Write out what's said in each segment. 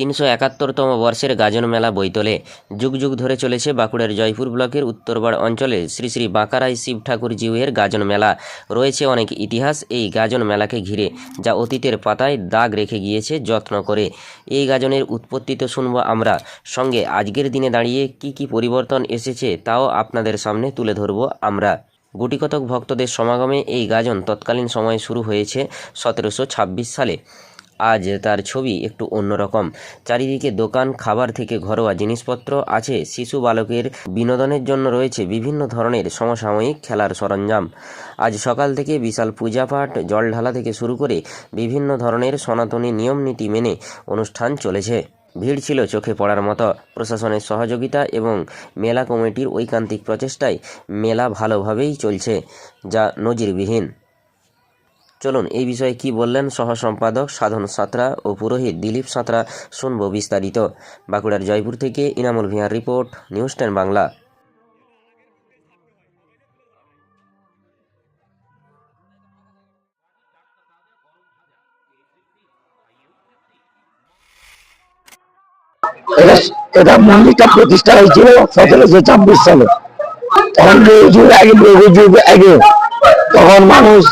তিনশো একাত্তরতম বর্ষের গাজন মেলা বৈতলে যুগ যুগ ধরে চলেছে বাঁকুড়ার জয়পুর ব্লকের উত্তরবাড় অঞ্চলে শ্রী শ্রী বাঁকারাই শিব ঠাকুর জিউয়ের গাজন মেলা। রয়েছে অনেক ইতিহাস এই গাজন মেলাকে ঘিরে, যা অতীতের পাতায় দাগ রেখে গিয়েছে যত্ন করে। এই গাজনের উৎপত্তি তো শুনব আমরা। সঙ্গে আজকের দিনে দাঁড়িয়ে কি কি পরিবর্তন এসেছে তাও আপনাদের সামনে তুলে ধরবো আমরা। গুটিকতক ভক্তদের সমাগমে এই গাজন তৎকালীন সময়ে শুরু হয়েছে সতেরোশো ছাব্বিশ সালে। আজ তার ছবি একটু অন্যরকম। চারিদিকে দোকান, খাবার থেকে ঘরোয়া জিনিসপত্র আছে। শিশু বালকের বিনোদনের জন্য রয়েছে বিভিন্ন ধরনের সমসাময়িক খেলার সরঞ্জাম। আজ সকাল থেকে বিশাল পূজাপাঠ জল ঢালা থেকে শুরু করে বিভিন্ন ধরনের সনাতনী নিয়ম নীতি মেনে অনুষ্ঠান চলেছে। ভিড় ছিল চোখে পড়ার মতো। প্রশাসনের সহযোগিতা এবং মেলা কমিটির ঐকান্তিক প্রচেষ্টায় মেলা ভালোভাবেই চলছে, যা নজিরবিহীন। চলুন, এই বিষয়ে কি বললেন সহ সম্পাদক সাধন সাঁতরা ও পুরোহিত দিলীপ সাঁতরা শুনব বিস্তারিত। বাঁকুড়ার জয়পুর থেকে Inamul Bhiyar report, news ten Bangla. এটা মন্দিরটা প্রতিষ্ঠা হয়েছিল সতেরোশো ছাব্বিশ সালে। আগে যুগ আগে তখন মানুষ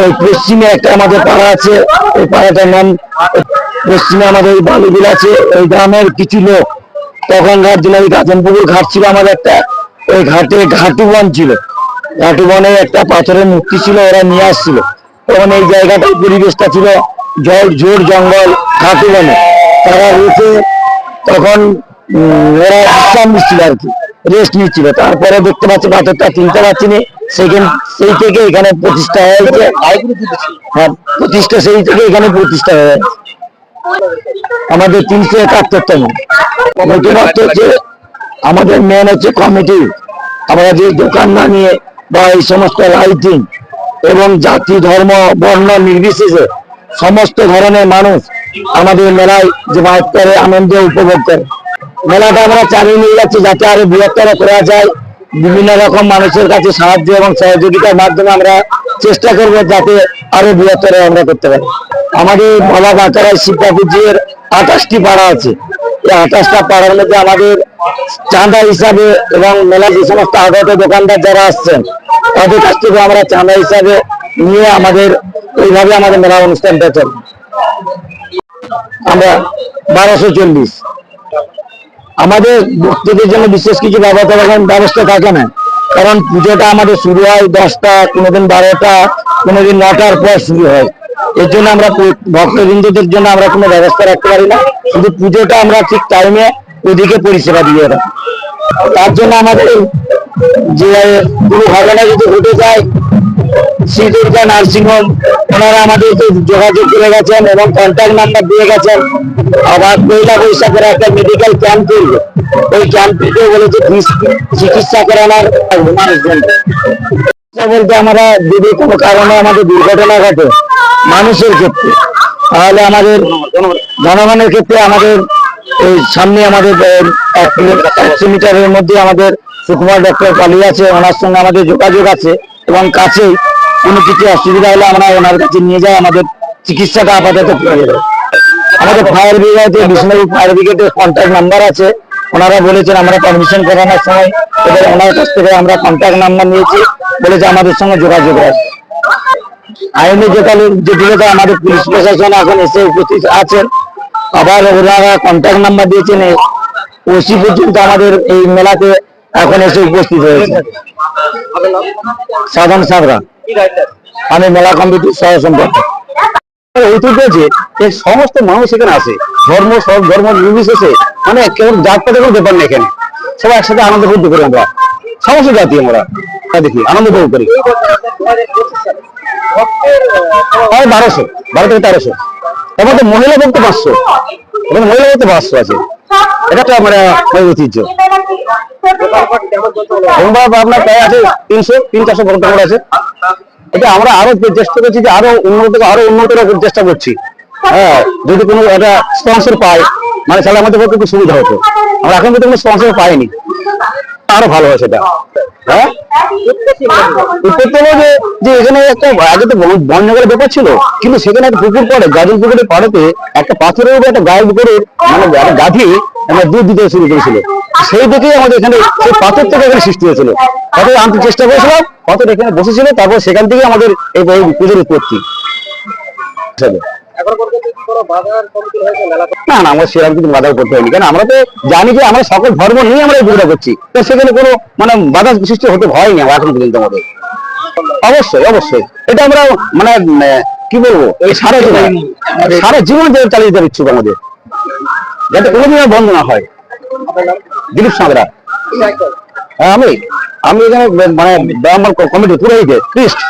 ওই পশ্চিমে একটা আমাদের পাড়া আছে ওই পাড়াটার নাম, পশ্চিমে আমাদের বালুবিল আছে ওই গ্রামের কিছু লোক। তখন ঘাট দিনে ওই গাজনপুকুর ঘাট ছিল আমাদের একটা, ওই ঘাটে ঘাটু বন ছিল। ঘাটু বনে একটা পাথরের মূর্তি ছিল, ওরা নিয়ে আসছিল। তখন এই জায়গাটার পরিবেশটা ছিল জল জোর জঙ্গল, ঘাটু বনে। তারা রয়েছে তখন ওরা বিশ্রাম নিচ্ছিল আর কি। রেস্ট নিচ্ছিল। তারপরে দেখতে পাচ্ছি পাথরটা চিনতে পারছি না সেখান সেই থেকে এখানে প্রতিষ্ঠা হয়েছে। হ্যাঁ প্রতিষ্ঠা সেই থেকে এখানে প্রতিষ্ঠা হয়ে। আমাদের তিনশো একাত্তরতম। নতুনত্ব হচ্ছে আমাদের মেন হচ্ছে কমিটি আমরা যে দোকান না নিয়ে বা এই সমস্ত লাইটিং এবং জাতি, ধর্ম, বর্ণ নির্বিশেষে সমস্ত ধরনের মানুষ আমাদের মেলায় যে করে, আনন্দ উপভোগ করে। মেলাটা আমরা চালিয়ে নিয়ে যাচ্ছি যাতে আরও বৃহত্তর করা যায়। বিভিন্ন রকম মানুষের কাছে সাহায্য এবং সহযোগিতার মাধ্যমে আমরা চেষ্টা করব যাতে আরও বৃহত্তর আমরা করতে পারি। আমাদের বাবা বাঁকারায় শিববাবুজির আঠাশটি পাড়া আছে। এই আঠাশটা পাড়ার মধ্যে আমাদের চাঁদা হিসাবে এবং মেলা যে সমস্ত আগত দোকানদার যারা আসছেন, তাদের কাছ থেকে আমরা চাঁদা হিসাবে নিয়ে আমাদের এইভাবে আমাদের মেলা অনুষ্ঠানটা চলে আমরা বারোশো চল্লিশ। আমাদের ভক্তদের জন্য বিশেষ কিছু ব্যবস্থা থাকে না। কারণ পুজোটা আমাদের শুরু হয় দশটা, কোনোদিন বারোটা, কোনোদিন নটার পর শুরু হয়। এর জন্য আমরা ভক্তবৃন্দদের জন্য আমরা কোনো ব্যবস্থা রাখতে পারি না। শুধু পুজোটা আমরা ঠিক টাইমে ওদিকে পরিষেবা দিয়ে তার জন্য আমাদের যে কোনো ঘটনা যদি ঘটে যায় শ্রী দুর্গা নার্সিংহোম, ওনারা আমাদেরকে যোগাযোগ করে গেছেন এবং কন্ট্যাক্ট নাম্বার দিয়ে গেছেন। আবার পয়লা বৈশাখের একটা মেডিকেল ক্যাম্প করবে। ওই ক্যাম্পটিতে বলেছে চিকিৎসা করানোর মানুষজন। বলতে আমরা যদি কোনো কারণে আমাদের দুর্ঘটনা ঘটে, মানুষের ক্ষেত্রে, তাহলে আমাদের জনগণের ক্ষেত্রে আমাদের এই সামনে আমাদের একশো মিটারের মধ্যে আমাদের সুকুমার ডক্টর পালিয়ে আছে। ওনার সঙ্গে আমাদের যোগাযোগ আছে এবং কাছেই কোনো কিছু অসুবিধা হলে আমরা ওনার কাছে নিয়ে যাই, আমাদের চিকিৎসাটা আপাতত করে আমাদের ফায়ার ব্রিগেডে বিষ্ণুপুর ফায়ার ব্রিগেডের কন্ট্যাক্ট নাম্বার আছে। ওনারা বলেছেন আমরা পারমিশন করানোর সময় এবার ওনার কাছ থেকে আমরা কন্ট্যাক্ট নাম্বার নিয়েছি বলেছে আমাদের সঙ্গে যোগাযোগ আছে। আইনে যেখানে যেগুলোতে আমাদের পুলিশ প্রশাসন এখন এসে উপস্থিত আছেন, আবার ওনারা কন্ট্যাক্ট নাম্বার দিয়েছেন। ওসি পর্যন্ত আমাদের এই মেলাতে এখন এসে উপস্থিত হয়েছে। সাধারণ সাবরা আমি মেলা কমিটির সহ ঐতিহ্য যে সমস্ত মানুষ এখানে আসে ধর্ম, সব ধর্ম নির্বিশেষে মানে কেবল জাত পাতে কোনো ব্যাপার নেই এখানে। সবাই একসাথে আনন্দ করতে করি আমরা। সমস্ত জাতি আমরা। তা দেখি, আনন্দ উপভোগ করি। প্রায় বারোশো, বারো থেকে তেরোশো। এর মধ্যে মহিলা বলতে পাঁচশো, এবং মহিলা বলতে পাঁচশো আছে। এটা তো আমরা ঐতিহ্য। সোমবার আপনার প্রায় আছে তিনশো, তিন চারশো আছে। এটা আমরা আরও চেষ্টা করছি যে আরও উন্নত আরও উন্নত রাখার চেষ্টা করছি। হ্যাঁ যদি কোনো একটা স্পন্সর মানে তাহলে আমাদের খুব সুবিধা হতো। আমরা এখন পর্যন্ত কোনো স্পন্সর পাইনি। আরও ভালো হয় সেটা। হ্যাঁ? এখানে একটা, আগে তো ব্যাপার ছিল, কিন্তু সেখানে একটা পুকুর পড়ে গাজন পুকুরের পাড়েতে একটা পাথরের উপরে একটা গায়ের উপরে মানে একটা গাভী আমরা দুধ দিতে শুরু করেছিল। সেই দেখেই আমাদের এখানে সেই পাথর থেকে এখানে সৃষ্টি হয়েছিল। পাথর আনতে চেষ্টা করেছিলাম পাথর এখানে বসেছিল তারপর সেখান থেকে আমাদের এই পুজোর উৎপত্তি। না না আমরা সেরকম কিছু বাধা করতে হয়নি। কেন আমরা তো জানি যে আমরা সকল ধর্ম নিয়ে আমরা এই পুজোটা করছি। তো সেখানে কোনো মানে বাধা সৃষ্টি হতে হয়নি আমার এখন পর্যন্ত আমাদের। অবশ্যই অবশ্যই। এটা আমরা মানে কি বলব? এই সারা জীবন সারা জীবন চালিয়ে যেতে ইচ্ছুক আমাদের। যাতে কোনোদিন বন্ধ না হয়। দিলীপ সাঁতরা। হ্যাঁ আমি আমি এখানে মানে ব্রাহ্মণ কমিটি পুরো এই খ্রিস্ট